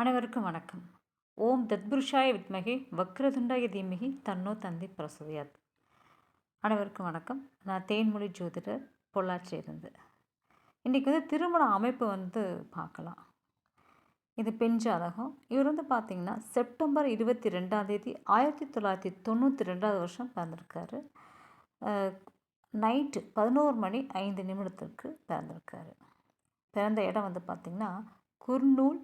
அனைவருக்கும் வணக்கம். ஓம் தத்புருஷாய வித்மகி வக்ரதுண்டாய தீமகி தன்னோ தந்தை பிரசுதியாத் அனைவருக்கும் வணக்கம். நான் தேன்மொழி ஜோதிடர் பொள்ளாச்சியிருந்து இன்றைக்கி வந்து திருமண அமைப்பு வந்து பார்க்கலாம். இது பெண் ஜாதகம் இவர் வந்து பார்த்திங்கன்னா செப்டம்பர் இருபத்தி ரெண்டாம் தேதி ஆயிரத்தி தொள்ளாயிரத்தி தொண்ணூற்றி ரெண்டாவது வருஷம் பிறந்திருக்காரு. நைட்டு பதினோரு மணி ஐந்து நிமிடத்திற்கு பிறந்திருக்காரு. பிறந்த இடம் வந்து பார்த்திங்கன்னா குர்னூல்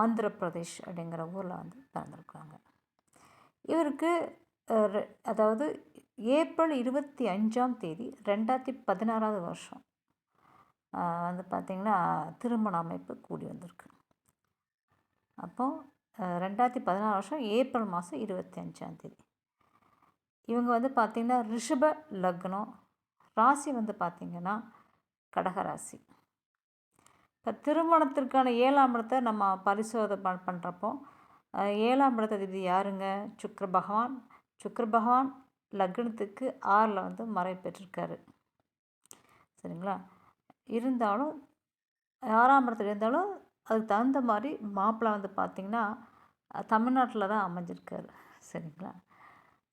ஆந்திர பிரதேஷ் அப்படிங்கிற ஊரில் வந்து பிறந்திருக்காங்க. இவருக்கு அதாவது ஏப்ரல் இருபத்தி அஞ்சாம் தேதி ரெண்டாயிரத்தி பதினாறாவது வருஷம் வந்து பார்த்திங்கன்னா திருமண அமைப்பு கூடி வந்திருக்கு. அப்போ ரெண்டாயிரத்தி பதினாறு வருஷம் ஏப்ரல் மாதம் இருபத்தி அஞ்சாம் தேதி. இவங்க வந்து பார்த்திங்கன்னா ரிஷப லக்னம் ராசி வந்து பார்த்திங்கன்னா கடகராசி. திருமணத்திற்கான ஏழாம் இடத்தை நம்ம பரிசோதனை பண் பண்ணுறப்போ ஏழாம் இடத்த இது யாருங்க? சுக்கர பகவான். சுக்கர பகவான் லக்னத்துக்கு ஆறில் வந்து மறை பெற்றிருக்காரு. சரிங்களா? இருந்தாலும் ஆறாம் இடத்துல இருந்தாலும் அதுக்கு தகுந்த மாதிரி மாப்பிள்ளை வந்து பார்த்திங்கன்னா தமிழ்நாட்டில் தான் அமைஞ்சிருக்காரு. சரிங்களா?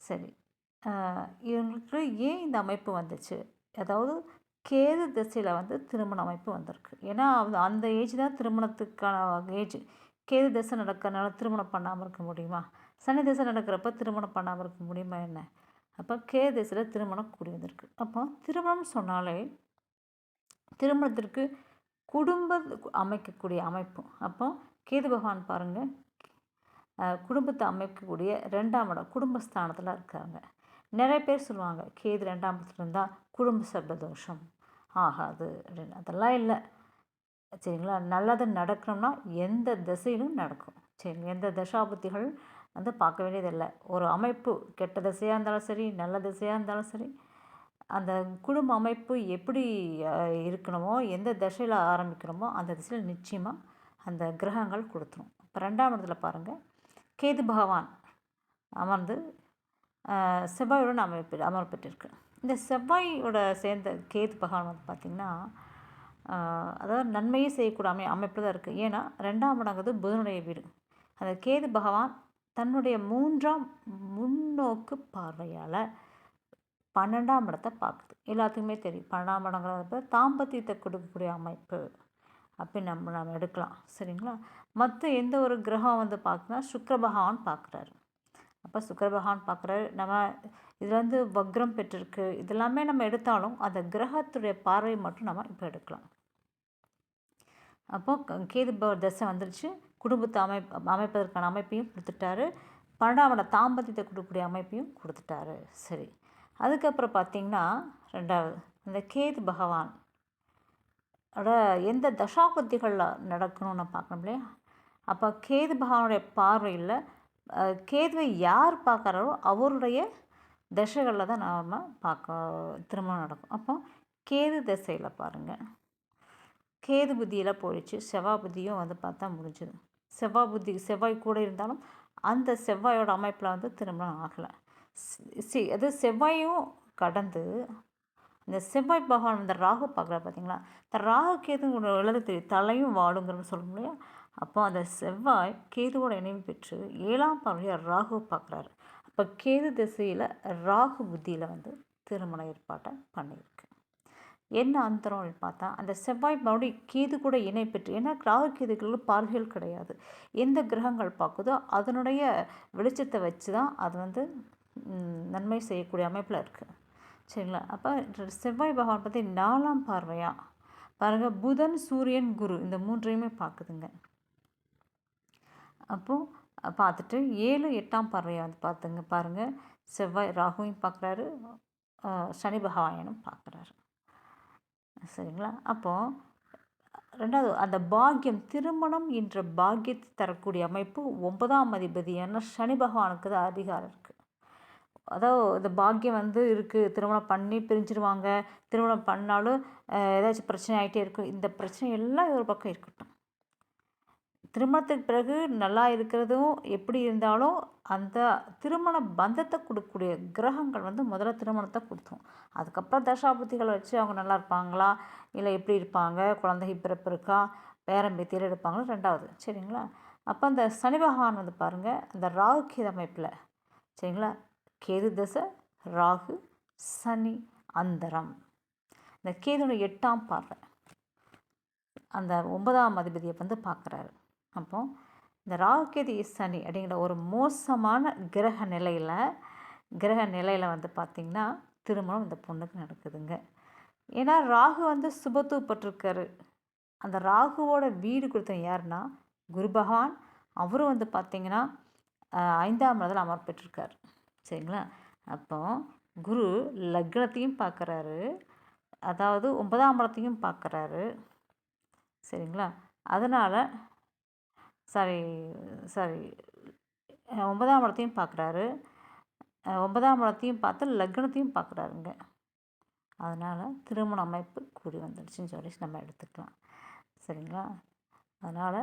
சரி. இவங்களுக்கு ஏன் இந்த அமைப்பு வந்துச்சு? அதாவது கேது திசையில் வந்து திருமண அமைப்பு வந்திருக்கு. ஏன்னா அந்த- அந்த ஏஜ் தான் திருமணத்துக்கான ஏஜ் கேது திசை நடக்கிறனால திருமணம் பண்ணாமல் இருக்க முடியுமா? சனி திசை நடக்கிறப்ப திருமணம் பண்ணாமல் இருக்க முடியுமா என்ன? அப்போ கேது திசையில் திருமணம் கூடி வந்திருக்கு. அப்போ திருமணம் சொன்னாலே திருமணத்திற்கு குடும்ப அமைக்கக்கூடிய அமைப்பு. அப்போ கேது பகவான் பாருங்கள் குடும்பத்தை அமைக்கக்கூடிய ரெண்டாம் இடம் குடும்பஸ்தானத்தில் இருக்காங்க. நிறைய பேர் சொல்லுவாங்க கேது ரெண்டாம் இடத்துல இருந்தால் குடும்ப சர்ப தோஷம் ஆகாது அப்படின்னு. அதெல்லாம் இல்லை. சரிங்களா? நல்லது நடக்கணும்னா எந்த திசையிலும் நடக்கும். சரிங்களா? எந்த தசாபுத்திகள் வந்து பார்க்க வேண்டியதில்லை ஒரு அமைப்பு கெட்ட திசையாக இருந்தாலும் சரி நல்ல திசையாக இருந்தாலும் சரி அந்த குடும்ப அமைப்பு எப்படி இருக்கணுமோ எந்த திசையில் ஆரம்பிக்கணுமோ அந்த திசையில் நிச்சயமாக அந்த கிரகங்கள் கொடுத்துரும். இப்போ ரெண்டாம் இடத்துல பாருங்கள் கேது பகவான் அமர்ந்து செவ்வாயுடன் அமைப்பு அமர்பெற்றிருக்கு இந்த செவ்வாயோட சேர்ந்த கேது பகவான் வந்து பார்த்திங்கன்னா அதாவது நன்மையே செய்யக்கூடிய அமை அமைப்பில் தான் இருக்குது ஏன்னா ரெண்டாம் இடங்கிறது புதனுடைய வீடு. அந்த கேது பகவான் தன்னுடைய மூன்றாம் முன்னோக்கு பார்வையால் பன்னெண்டாம் இடத்தை பார்க்குது. எல்லாத்துக்குமே தெரியும். பன்னெண்டாம் இடங்கிறப்ப தாம்பத்தியத்தை கொடுக்கக்கூடிய அமைப்பு அப்படின்னு நம்ம நம்ம எடுக்கலாம். சரிங்களா? மற்ற எந்த ஒரு கிரகம் வந்து பார்க்குனா சுக்கர பகவான் பார்க்குறாரு. அப்போ சுக்கர பகவான் பார்க்குறாரு நம்ம இதில் வந்து வக்ரம் பெற்றிருக்கு. இதெல்லாமே நம்ம எடுத்தாலும் அந்த கிரகத்துடைய பார்வை மட்டும் நம்ம இப்போ எடுக்கலாம். அப்போ க- கேது தசை வந்துருச்சு. குடும்பத்தை அமை அமைப்பதற்கான அமைப்பையும் கொடுத்துட்டாரு. பன்னெண்டாவோட தாம்பத்தியத்தை கொடுக்கக்கூடிய அமைப்பையும் கொடுத்துட்டாரு. சரி. அதுக்கப்புறம் பார்த்தீங்கன்னா ரெண்டாவது இந்த கேது பகவான். எந்த தசாபத்திகளில் நடக்கணும்னு பார்க்கணும் இல்லையா? அப்போ கேது பகவானுடைய பார்வையில் கேதுவை யார் பார்க்குறாரோ அவருடைய தசைகளில் தான் நாம் பார்க்க திருமணம் நடக்கும். அப்போ கேது திசையில் பாருங்கள் கேது புத்தியில் போயிடுச்சு. செவ்வாய் புத்தியும் வந்து பார்த்தா முடிஞ்சுது. செவ்வாய் புத்தி செவ்வாய் கூட இருந்தாலும் அந்த செவ்வாயோட அமைப்பில் வந்து திருமணம் ஆகலை. சி அது செவ்வாயும் கடந்து இந்த செவ்வாய் பகவான் இந்த ராகு பார்க்குற பார்த்தீங்களா இந்த ராகு கேது ஒன்று எழுத தெரியும் தலையும் வாடுங்கிறன்னு சொல்ல இல்லையா? அப்போ அந்த செவ்வாய் கேதுவோட இணைவு பெற்று ஏழாம் பார்வையாக ராகு பார்க்குறாரு. அப்போ கேது திசையில் ராகு புத்தியில் வந்து திருமண ஏற்பாட்டை பண்ணியிருக்கு. என்ன அந்தரம் பார்த்தா அந்த செவ்வாய் மறுபடியும் கேது கூட இணை பெற்று ஏன்னா ராகு கேதுகளுக்கு பார்வைகள் கிடையாது. எந்த கிரகங்கள் பார்க்குதோ அதனுடைய வெளிச்சத்தை வச்சு தான் அது வந்து நன்மை செய்யக்கூடிய அமைப்பில் இருக்குது சரிங்களா? அப்போ செவ்வாய் பகவான் பற்றி நாலாம் பார்வையாக பாருங்கள் புதன் சூரியன் குரு இந்த மூன்றையுமே பார்க்குதுங்க. அப்போது பார்த்துட்டு ஏழு எட்டாம் பார்வையை வந்து பார்த்துங்க பாருங்கள் செவ்வாய் ராகுவையும் பார்க்குறாரு. சனி பகவானும் பார்க்குறாரு. சரிங்களா? அப்போது ரெண்டாவது அந்த பாக்கியம் திருமணம் என்ற பாக்கியத்தை தரக்கூடிய அமைப்பு ஒன்பதாம் அதிபதியான சனி பகவானுக்கு தான் அதிகாரம் இருக்குது அதாவது இந்த பாக்கியம் வந்து இருக்குது திருமணம் பண்ணி பிரிஞ்சிருவாங்க. திருமணம் பண்ணாலும் ஏதாச்சும் பிரச்சனை ஆகிட்டே இருக்கும். இந்த பிரச்சனை எல்லாம் ஒரு பக்கம் இருக்கட்டும். திருமணத்துக்கு பிறகு நல்லா இருக்கிறதும் எப்படி இருந்தாலும் அந்த திருமண பந்தத்தை கொடுக்கக்கூடிய கிரகங்கள் வந்து முதல்ல திருமணத்தை கொடுத்தோம். அதுக்கப்புறம் தசாபுத்திகளை வச்சு அவங்க நல்லா இருப்பாங்களா? இல்லை எப்படி இருப்பாங்க? குழந்தை பிறப்பு இருக்கா? பேரம்பேத்தியில் எடுப்பாங்களா? ரெண்டாவது. சரிங்களா? அப்போ அந்த சனி பகவான் வந்து பாருங்கள் அந்த ராகு கேது அமைப்பில். சரிங்களா? கேது தசை ராகு சனி அந்தரம். இந்த கேதுனுடைய எட்டாம் பார்வை. அந்த ஒன்பதாம் அதிபதியை வந்து பார்க்குறாரு. அப்போது இந்த ராகுகேது சனி அப்படிங்கிற ஒரு மோசமான கிரக நிலையில் கிரக நிலையில் வந்து பார்த்திங்கன்னா திருமணம் இந்த பொண்ணுக்கு நடக்குதுங்க. ஏன்னா ராகு வந்து சுபத்துவப்பட்டிருக்காரு அந்த ராகுவோட வீடு கொடுத்த யாருன்னா குரு பகவான். அவரும் வந்து பார்த்திங்கன்னா ஐந்தாம் இடத்துல அமர் பெற்றிருக்கார். சரிங்களா? அப்போ குரு லக்னத்தையும் பார்க்குறாரு அதாவது ஒன்பதாம் இடத்தையும் பார்க்குறாரு சரிங்களா? அதனால் சாரி சாரி. ஒன்பதாம் இடத்தையும் பார்க்குறாரு ஒன்பதாம் இடத்தையும் பார்த்து லக்னத்தையும் பார்க்குறாருங்க அதனால் திருமண அமைப்பு கூடி வந்துடுச்சுன்னு சொல்லி நம்ம எடுத்துக்கலாம். சரிங்களா? அதனால்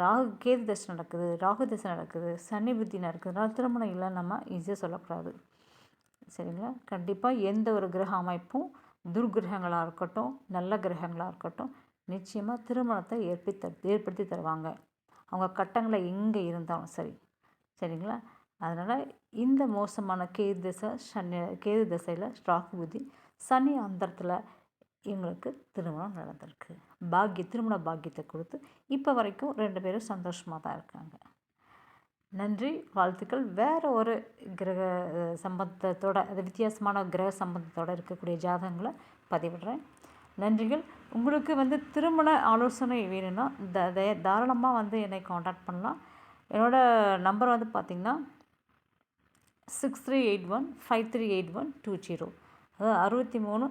ராகு கேது தசை நடக்குது ராகு தசை நடக்குது சனி புத்தி நடக்குதுனால திருமணம் இல்லை நம்ம ஈஸியாக சொல்லக்கூடாது. சரிங்களா? கண்டிப்பாக எந்த ஒரு கிரக அமைப்பும் துர்கிரகங்களாக இருக்கட்டும் நல்ல கிரகங்களாக இருக்கட்டும் நிச்சயமாக திருமணத்தை ஏற்படுத்தி ஏற்படுத்தி தருவாங்க. அவங்க கட்டங்களை எங்கே இருந்தாலும் சரி சரிங்களா? அதனால் இந்த மோசமான கேது தசை சனி கேது தசையில் ஸ்டாக் புத்தி சனி அந்தரத்தில் இவங்களுக்கு திருமணம் நடந்திருக்கு. பாக்கிய திருமண பாக்கியத்தை கொடுத்து இப்போ வரைக்கும் ரெண்டு பேரும் சந்தோஷமாக தான் இருக்காங்க. நன்றி வாழ்த்துக்கள். வேறு ஒரு கிரக சம்பந்தத்தோட அது வித்தியாசமான கிரக சம்பந்தத்தோடு இருக்கக்கூடிய ஜாதகங்களை பதிவிடுறேன். நன்றிகள். உங்களுக்கு வந்து திருமண ஆலோசனை வேணும்னா த தாராளமாக வந்து என்னை காண்டாக்ட் பண்ணலாம். என்னோடய நம்பர் வந்து பார்த்திங்கன்னா six three eight one five three eight one two zero அதாவது அறுபத்தி மூணு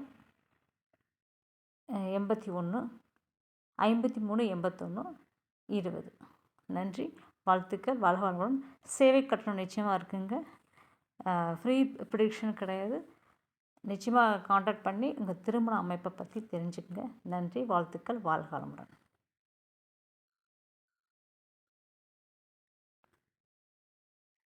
எண்பத்தி ஒன்று ஐம்பத்தி மூணு எண்பத்தொன்று இருபது. நன்றி. வாழ்த்துக்கள். வாழ்வாழ்வுடன் சேவை கட்டணம் நிச்சயமாக இருக்குங்க. ஃப்ரீ ப்ரிடிக்ஷன் கிடையாது. நிச்சயமாக காண்டாக்ட் பண்ணி உங்கள் திருமண அமைப்பை பற்றி தெரிஞ்சுக்கங்க. நன்றி வாழ்த்துக்கள் வாழ்காலமுடன்.